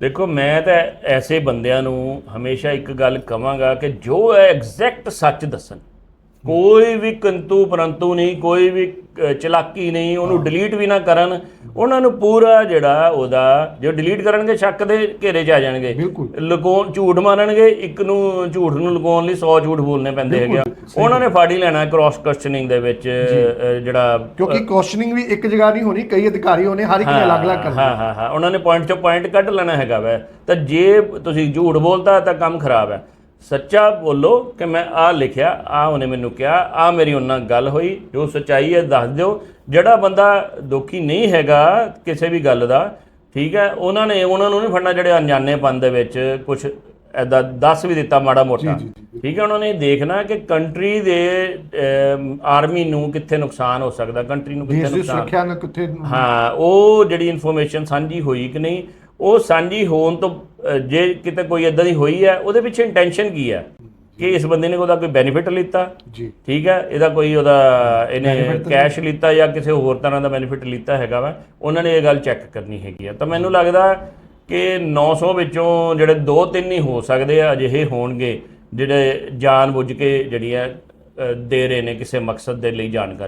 ਦੇਖੋ, ਮੈਂ ਤਾਂ ਐਸੇ ਬੰਦਿਆਂ ਨੂੰ ਹਮੇਸ਼ਾ ਇੱਕ ਗੱਲ ਕਵਾਂਗਾ ਕਿ ਜੋ ਹੈ ਐਗਜ਼ੈਕਟ ਸੱਚ ਦੱਸਣ। ਕੋਈ ਵੀ ਕੰਤੂ ਪਰੰਤੂ ਨਹੀਂ ਕੋਈ ਵੀ ਚਲਾਕੀ ਨਹੀਂ ਉਹਨੂੰ ਡਿਲੀਟ ਵੀ ਨਾ ਕਰਨ। ਉਹਨਾਂ ਨੂੰ ਪੂਰਾ ਜਿਹੜਾ ਉਹਦਾ ਜੋ ਡਿਲੀਟ ਕਰਨਗੇ ਸ਼ੱਕ ਦੇ ਘੇਰੇ 'ਚ ਆ ਜਾਣਗੇ। ਲੁਕਾਉਣ ਝੂਠ ਮਾਰਨਗੇ ਇੱਕ ਨੂੰ ਝੂਠ ਨੂੰ ਲੁਕਾਉਣ ਲਈ 100 ਝੂਠ ਬੋਲਨੇ ਪੈਂਦੇ ਹੈਗੇ। ਉਹਨਾਂ ਨੇ ਫਾੜੀ ਲੈਣਾ ਕ੍ਰਾਸ ਕੁਐਸਚਨਿੰਗ ਦੇ ਵਿੱਚ ਜਿਹੜਾ ਕਿਉਂਕਿ ਕੁਐਸਚਨਿੰਗ ਵੀ ਇੱਕ ਜਗ੍ਹਾ ਨਹੀਂ ਹੋਣੀ ਕਈ ਅਧਿਕਾਰੀ ਹੋਣੇ ਹਰ ਇੱਕ ਨੇ ਅਲੱਗ-ਅਲੱਗ ਕਰਨਾ। ਹਾਂ ਹਾਂ ਹਾਂ। ਉਹਨਾਂ ਨੇ ਪੁਆਇੰਟ ਚੋਂ ਪੁਆਇੰਟ ਕੱਢ ਲੈਣਾ ਹੈਗਾ ਵੈ। ਤਾਂ ਜੇ ਤੁਸੀਂ ਝੂਠ ਬੋਲਦਾ ਤਾਂ ਕੰਮ ਖਰਾਬ ਹੈ। ਸੱਚਾ ਬੋਲੋ ਕਿ ਮੈਂ ਆ ਲਿਖਿਆ ਆ ਉਹਨੇ ਮੈਨੂੰ ਕਿਹਾ ਆ ਮੇਰੀ ਉਹਨਾਂ ਗੱਲ ਹੋਈ ਜੋ ਸੱਚਾਈ ਹੈ ਦੱਸ ਦਿਓ। ਜਿਹੜਾ ਬੰਦਾ ਦੁਖੀ ਨਹੀਂ ਹੈਗਾ ਕਿਸੇ ਵੀ ਗੱਲ ਦਾ ਠੀਕ ਹੈ ਉਹਨਾਂ ਨੇ ਉਹਨਾਂ ਨੂੰ ਨਹੀਂ ਫੜਨਾ ਜਿਹੜੇ ਅਣਜਾਣੇਪਨ ਦੇ ਵਿੱਚ ਕੁਝ ਐਦਾਂ ਦੱਸ ਵੀ ਦਿੱਤਾ ਮਾੜਾ ਮੋਟਾ। ਠੀਕ ਹੈ ਉਹਨਾਂ ਨੇ ਦੇਖਣਾ ਕਿ ਕੰਟਰੀ ਦੇ ਆਰਮੀ ਨੂੰ ਕਿੱਥੇ ਨੁਕਸਾਨ ਹੋ ਸਕਦਾ ਕੰਟਰੀ ਨੂੰ ਕਿੱਥੇ ਦੇਸ਼ ਦੀ ਨੁਕਸਾਨ। ਸੁਰੱਖਿਆ ਨੂੰ ਕਿੱਥੇ ਹਾਂ ਉਹ ਜਿਹੜੀ ਇਨਫੋਰਮੇਸ਼ਨ ਸਾਂਝੀ ਹੋਈ ਕਿ ਨਹੀਂ ਉਹ ਸਾਂਝੀ ਹੋਣ ਤੋਂ ਅ, ਜੇ ਕਿਤੇ ਕੋਈ ਇਦਾਂ ਦੀ ਹੋਈ ਹੈ ਉਹਦੇ ਪਿੱਛੇ ਇੰਟੈਂਸ਼ਨ ਕੀ ਹੈ? ਕਿ ਇਸ ਬੰਦੇ ਨੇ ਉਹਦਾ ਕੋਈ ਬੈਨੀਫਿਟ ਲਿੱਤਾ? ਜੀ। ਠੀਕ ਹੈ? ਇਹਦਾ ਕੋਈ ਉਹਦਾ ਇਹਨੇ ਕੈਸ਼ ਲਿੱਤਾ ਜਾਂ ਕਿਸੇ ਹੋਰ ਤਰ੍ਹਾਂ ਦਾ ਬੈਨੀਫਿਟ ਲਿੱਤਾ ਹੈਗਾ ਵਾ? ਉਹਨਾਂ ਨੇ ਇਹ ਗੱਲ ਚੈੱਕ ਕਰਨੀ ਹੈਗੀ ਆ। ਤਾਂ ਮੈਨੂੰ ਲੱਗਦਾ ਕਿ 900 ਵਿੱਚੋਂ ਜਿਹੜੇ 2-3 ਹੀ ਹੋ ਸਕਦੇ ਆ ਅਜਿਹੇ ਹੋਣਗੇ ਜਿਹੜੇ ਜਾਣ ਬੁੱਝ ਕੇ ਜਿਹੜੀਆਂ ਅ, ਦੇ ਰਹੇ ਨੇ ਕਿਸੇ ਮਕਸਦ ਦੇ ਲਈ ਜਾਣਕਾਰੀ।